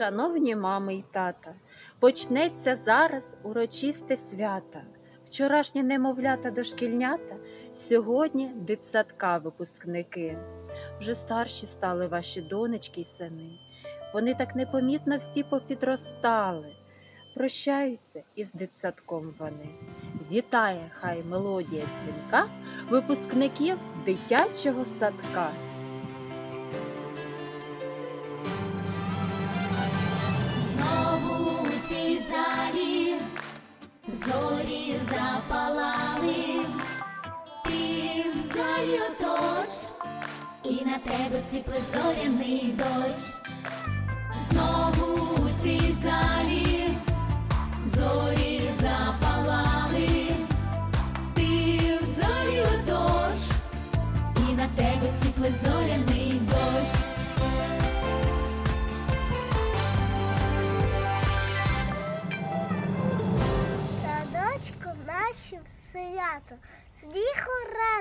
Шановні мами й тата, почнеться зараз урочисте свято. Вчорашні немовлята дошкільнята, сьогодні дитсадка випускники. Вже старші стали ваші донечки й сини. Вони так непомітно всі попідростали. Прощаються із дитсадком вони. Вітає хай мелодія дзвінка випускників дитячого садка. Зорі запалали, ти взаю тож, і на тебе сіпли зоряний дощ.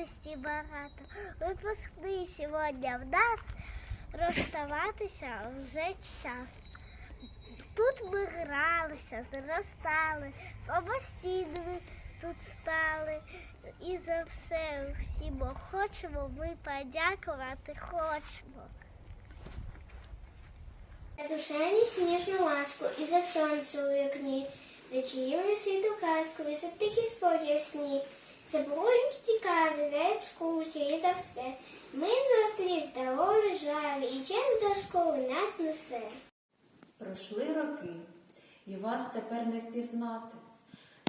Радості багато. Випускний сьогодні в нас розставатися вже час. Тут ми гралися, зростали, самостійними тут стали. І за все всім хочемо ми подякувати хочемо. За душевні сніжну ласку і за сонце у вікні, за чиїмну світу казку, і за тихі спокій в за прогулянки цікаві, за і за все. Ми зрослі, здорові, жаві, і час до школи нас несе. Пройшли роки, і вас тепер не впізнати.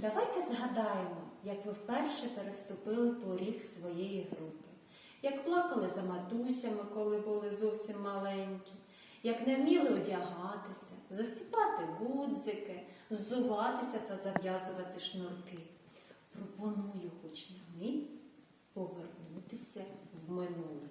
Давайте згадаємо, як ви вперше переступили поріг своєї групи, як плакали за матусями, коли були зовсім маленькі, як не вміли одягатися, застіпати гудзики, ззуватися та зав'язувати шнурки. Пропоную хоч на мить повернутися в минуле.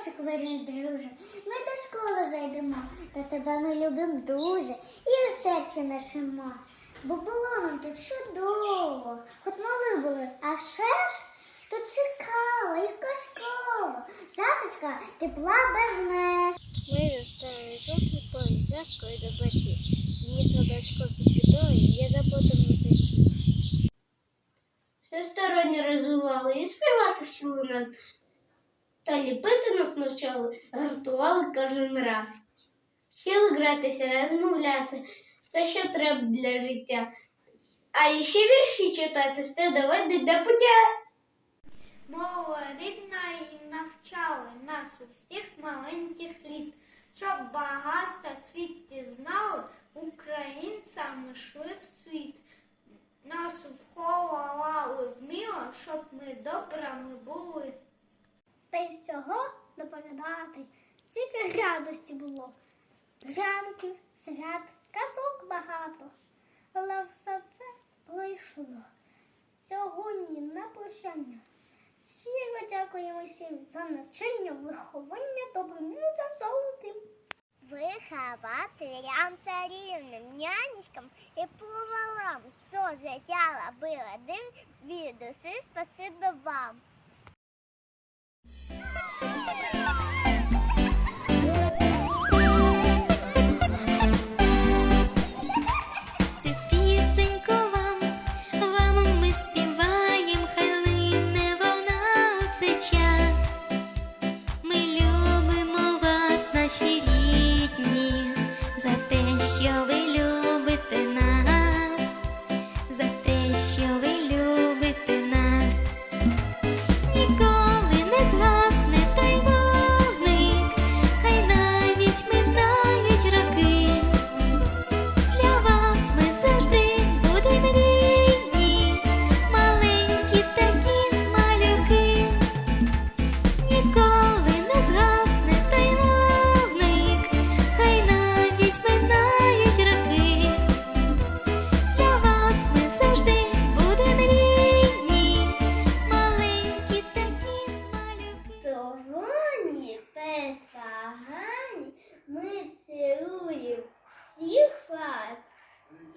Садочок верний, друже, ми до школи зайдемо, та тебе ми любимо дуже і в серці нашимо. Бо було нам тут чудово, хоч мали були, а все ж тут цікаво і казково. Записка тепла без меж. Ми застали тут відповідь заскою до батьків. Мені садочко пісідої, я заботом це Всесторонньо розвивали і співати вчили нас, та ліпити нас навчали, гартували кожен раз. Вчили гратися, розмовляти, все, що треба для життя. А ще вірші читати, все доводить до пуття. Мова рідна і навчали нас у всіх з маленьких літ, щоб багато світі знали. ми йшли в світ. Нас вховували в міло, щоб ми добрими були. Та й всього доповідати, стільки радості було. Ранків, свят, казок багато. Але все це пройшло. Сьогодні на прощання. Щиро дякуємо всім за навчання, виховання добрим людям золотим. Вихователям, царівним, нянечкам і повалам, що життя было дим, від уси всіх вас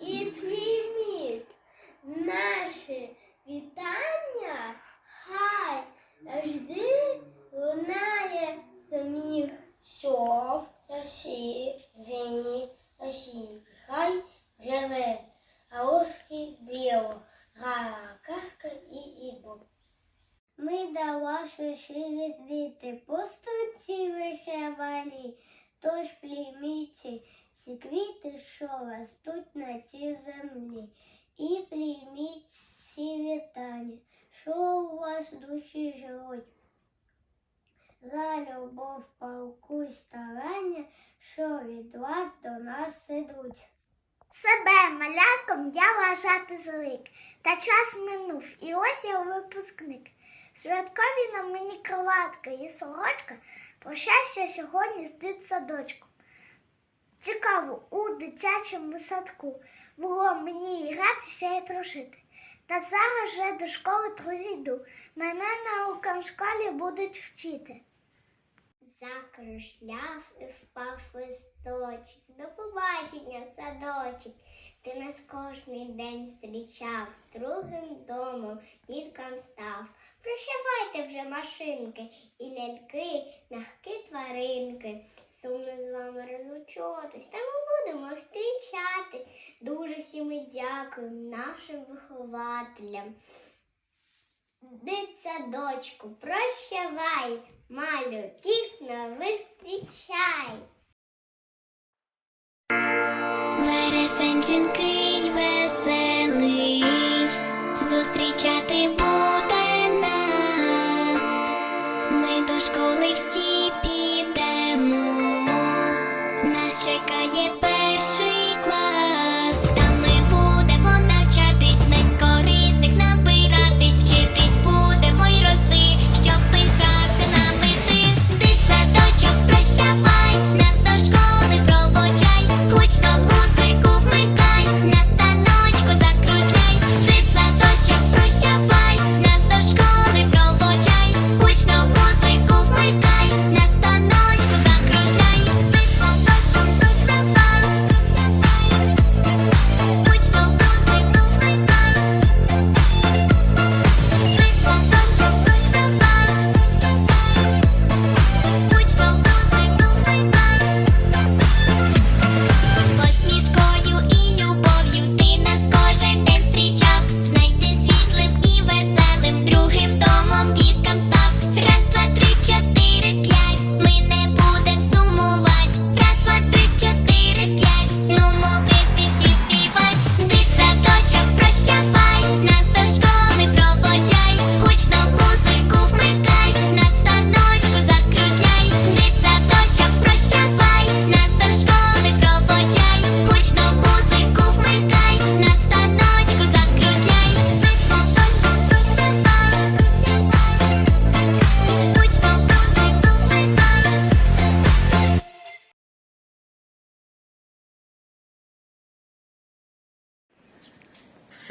і прийміть наше вітання, хай завжди лунає сміх. Щоб засіяні осінь, хай живе, а ушки біло, гара, казка і ібо. Ми до вашої шиї звідти постунці вишивалі, тож пліміться ці квіти, що ростуть на цій землі, і пліміть ці вітання, що у вас душі живуть. За любов, палку й старання, що від вас до нас ідуть. Себе малятком я вважати звик, та час минув, і ось я випускник. Святкові на мені кроватка і сорочка, Прощався сьогодні з дитсадочком. Цікаво, у дитячому садку було мені і гратися і трошити. Та зараз вже до школи друзі йду. Мене на школі будуть вчити. Закружляв і впав листочок. До побачення, садочок. Ти нас кожний день зустрічав, другим домом діткам став. Прощавайте вже машинки і ляльки, м'які тваринки. Сумно з вами розлучатись, та ми будемо зустрічати. Дуже всім ми дякуємо нашим вихователям. Дитсадочку, прощавай, малюків нових зустрічай. Вересень дзвінкий,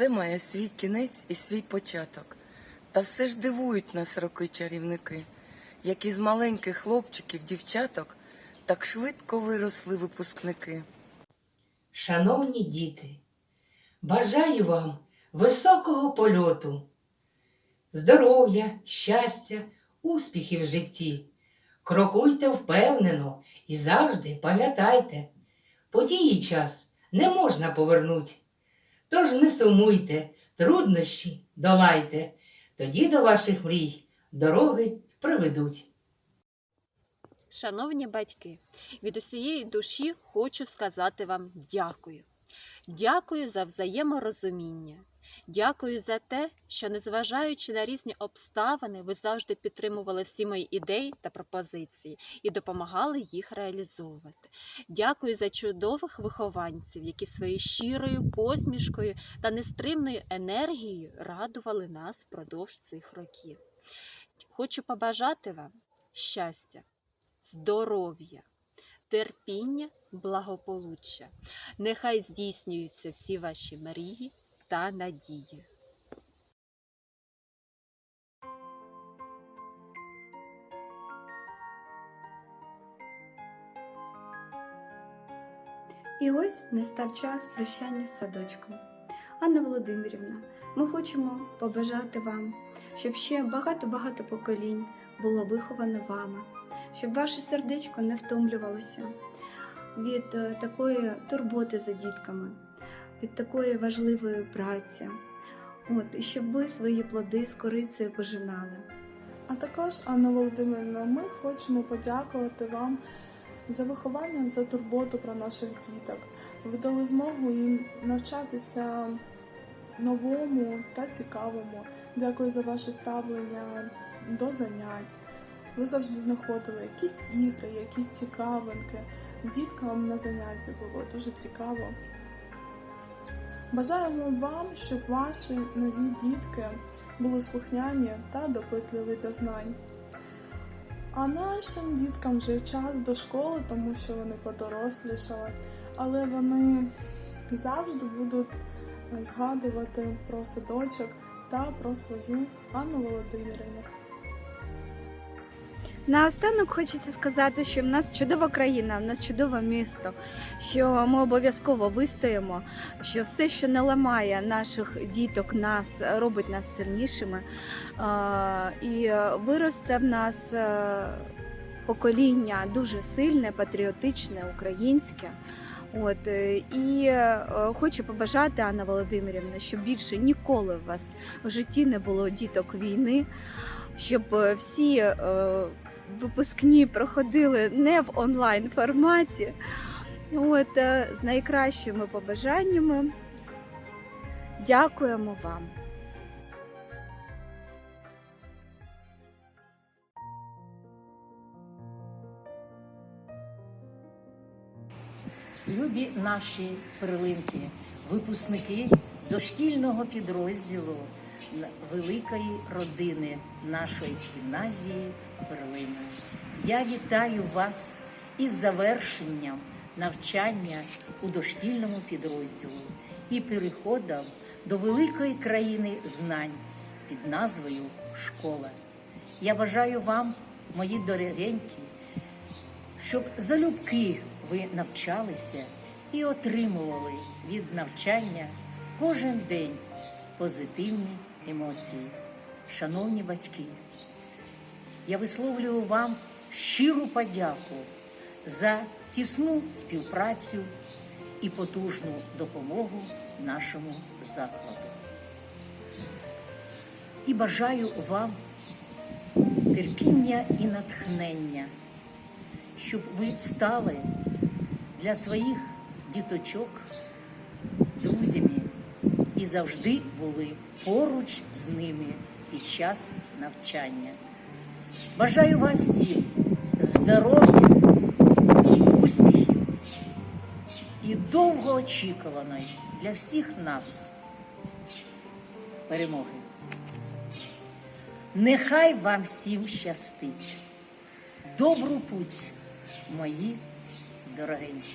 Все має свій кінець і свій початок. Та все ж дивують нас роки чарівники, як із маленьких хлопчиків, дівчаток, так швидко виросли випускники. Шановні діти, бажаю вам високого польоту, здоров'я, щастя, успіхів в житті. Крокуйте впевнено і завжди пам'ятайте, події час не можна повернуть. Тож не сумуйте, труднощі долайте, тоді до ваших мрій дороги приведуть. Шановні батьки, від усієї душі хочу сказати вам дякую. Дякую за взаєморозуміння. Дякую за те, що, незважаючи на різні обставини, ви завжди підтримували всі мої ідеї та пропозиції і допомагали їх реалізовувати. Дякую за чудових вихованців, які своєю щирою посмішкою та нестримною енергією радували нас впродовж цих років. Хочу побажати вам щастя, здоров'я, терпіння, благополуччя. Нехай здійснюються всі ваші мрії та надії. І ось настав час прощання з садочком. Анна Володимирівна, ми хочемо побажати вам, щоб ще багато-багато поколінь було виховано вами, щоб ваше сердечко не втомлювалося від е, такої турботи за дітками, від такої важливої праці. От, і щоб ви свої плоди з корицею пожинали. А також, Анна Володимирівна, ми хочемо подякувати вам за виховання, за турботу про наших діток. Ви дали змогу їм навчатися новому та цікавому. Дякую за ваше ставлення до занять. Ви завжди знаходили якісь ігри, якісь цікавинки. Діткам на занятті було дуже цікаво. Бажаємо вам, щоб ваші нові дітки були слухняні та допитливі до знань. А нашим діткам вже час до школи, тому що вони подорослішали, але вони завжди будуть згадувати про садочок та про свою Анну Володимирівну. Наостанок хочеться сказати, що в нас чудова країна, в нас чудове місто, що ми обов'язково вистоїмо, що все, що не ламає наших діток, нас робить нас сильнішими. І виросте в нас е, покоління дуже сильне, патріотичне, українське. От е, і е, хочу побажати Анна Володимирівна, щоб більше ніколи у вас в житті не було діток війни, щоб е, всі е, випускні проходили не в онлайн форматі. От, е, з найкращими побажаннями. Дякуємо вам. Любі наші перлинки, випускники дошкільного підрозділу великої родини нашої гімназії Перлина. Я вітаю вас із завершенням навчання у дошкільному підрозділу і переходом до великої країни знань під назвою Школа. Я бажаю вам, мої дорогенькі, щоб залюбки ви навчалися і отримували від навчання кожен день позитивні емоції. Шановні батьки, я висловлюю вам щиру подяку за тісну співпрацю і потужну допомогу нашому закладу. І бажаю вам терпіння і натхнення щоб ви стали для своїх діточок друзями і завжди були поруч з ними під час навчання. Бажаю вам всім здоров'я, успіхів і довгоочікуваної для всіх нас перемоги. Нехай вам всім щастить. Добру путь, мої дорогенькі.